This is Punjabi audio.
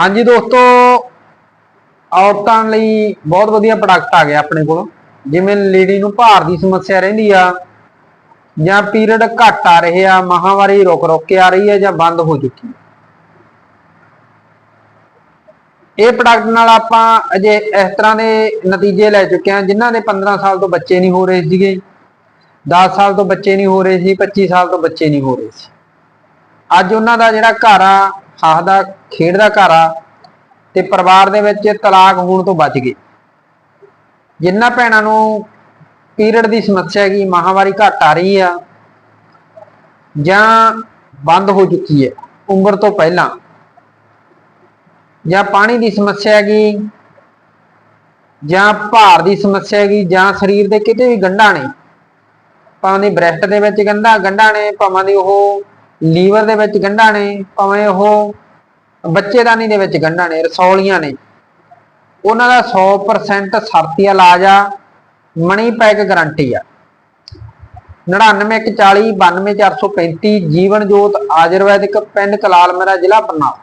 ਹਾਂਜੀ ਦੋਸਤੋ, ਔਰਤਾਂ ਲਈ ਬਹੁਤ ਵਧੀਆ ਪ੍ਰੋਡਕਟ ਆ ਗਿਆ ਆਪਣੇ ਕੋਲ। ਜਿਵੇਂ ਲੇਡੀ ਨੂੰ ਭਾਰ ਦੀ ਸਮੱਸਿਆ ਰਹਿੰਦੀ ਆ, ਜਾਂ ਪੀਰੀਅਡ ਘੱਟ ਆ ਰਹੇ ਆ, ਮਹਾਵਾਰੀ ਰੁਕ ਰੁਕ ਕੇ ਆ ਰਹੀ ਹੈ ਜਾਂ ਬੰਦ ਹੋ ਚੁੱਕੀ ਇਹ ਪ੍ਰੋਡਕਟ ਨਾਲ ਆਪਾਂ ਅਜੇ ਇਸ ਤਰ੍ਹਾਂ ਦੇ ਨਤੀਜੇ ਲੈ ਚੁੱਕੇ ਹਾਂ ਜਿਨ੍ਹਾਂ ਦੇ 15 ਸਾਲ ਤੋਂ ਬੱਚੇ ਨਹੀਂ ਹੋ ਰਹੇ ਸੀਗੇ 10 ਸਾਲ ਤੋਂ ਬੱਚੇ ਨਹੀਂ ਹੋ ਰਹੇ ਸੀ 25 ਸਾਲ ਤੋਂ ਬੱਚੇ ਨਹੀਂ ਹੋ ਰਹੇ ਸੀ। ਅੱਜ ਉਹਨਾਂ ਦਾ ਜਿਹੜਾ ਘਰ ਆ ਹੱਸਦਾ ਖੇਡਦਾ ਘਰ ਆ ਤੇ ਪਰਿਵਾਰ ਦੇ ਵਿੱਚ ਤਲਾਕ ਹੋਣ ਤੋਂ ਬਚ ਗਏ। ਜਿਨ੍ਹਾਂ ਭੈਣਾਂ ਨੂੰ ਪੀਰੀਅਡ ਦੀ ਸਮੱਸਿਆ ਹੈਗੀ, ਮਹਾਵਾਰੀ ਘੱਟ ਆ ਰਹੀ ਆ, ਜਾਂ ਬੰਦ ਹੋ ਚੁੱਕੀ ਹੈ ਉਮਰ ਤੋਂ ਪਹਿਲਾਂ, ਜਾਂ ਪਾਣੀ ਦੀ ਸਮੱਸਿਆ ਹੈਗੀ, ਜਾਂ ਭਾਰ ਦੀ ਸਮੱਸਿਆ ਹੈਗੀ, ਜਾਂ ਸਰੀਰ ਦੇ ਕਿਤੇ ਵੀ ਗੰਢਾਂ ਨੇ, ਭਾਵੇਂ ਦੀ ਬ੍ਰੈਸਟ ਦੇ ਵਿੱਚ ਗੰਢਾਂ ਗੰਢਾਂ ਨੇ, ਭਾਵੇਂ ਦੀ ਉਹ ਲੀਵਰ ਦੇ ਵਿੱਚ ਗੰਢਾਂ ਨੇ, ਭਾਵੇਂ ਉਹ ਬੱਚੇਦਾਨੀ ਦੇ ਵਿੱਚ ਗੰਢਾਂ ਨੇ, ਰਸੌਲੀਆਂ ਨੇ। ਉਹਨਾਂ ਦਾ 100% ਸਰਤੀ ਇਲਾਜ ਆ ਮਣੀ ਪੈਕ ਗਾਰੰਟੀ ਆ। 9914092435 ਜੀਵਨ ਜੋਤ ਆਯੁਰਵੈਦਿਕ ਪਿੰਡ ਕਲਾਲ ਮੇਰਾ ਜ਼ਿਲ੍ਹਾ ਬਰਨਾਲਾ।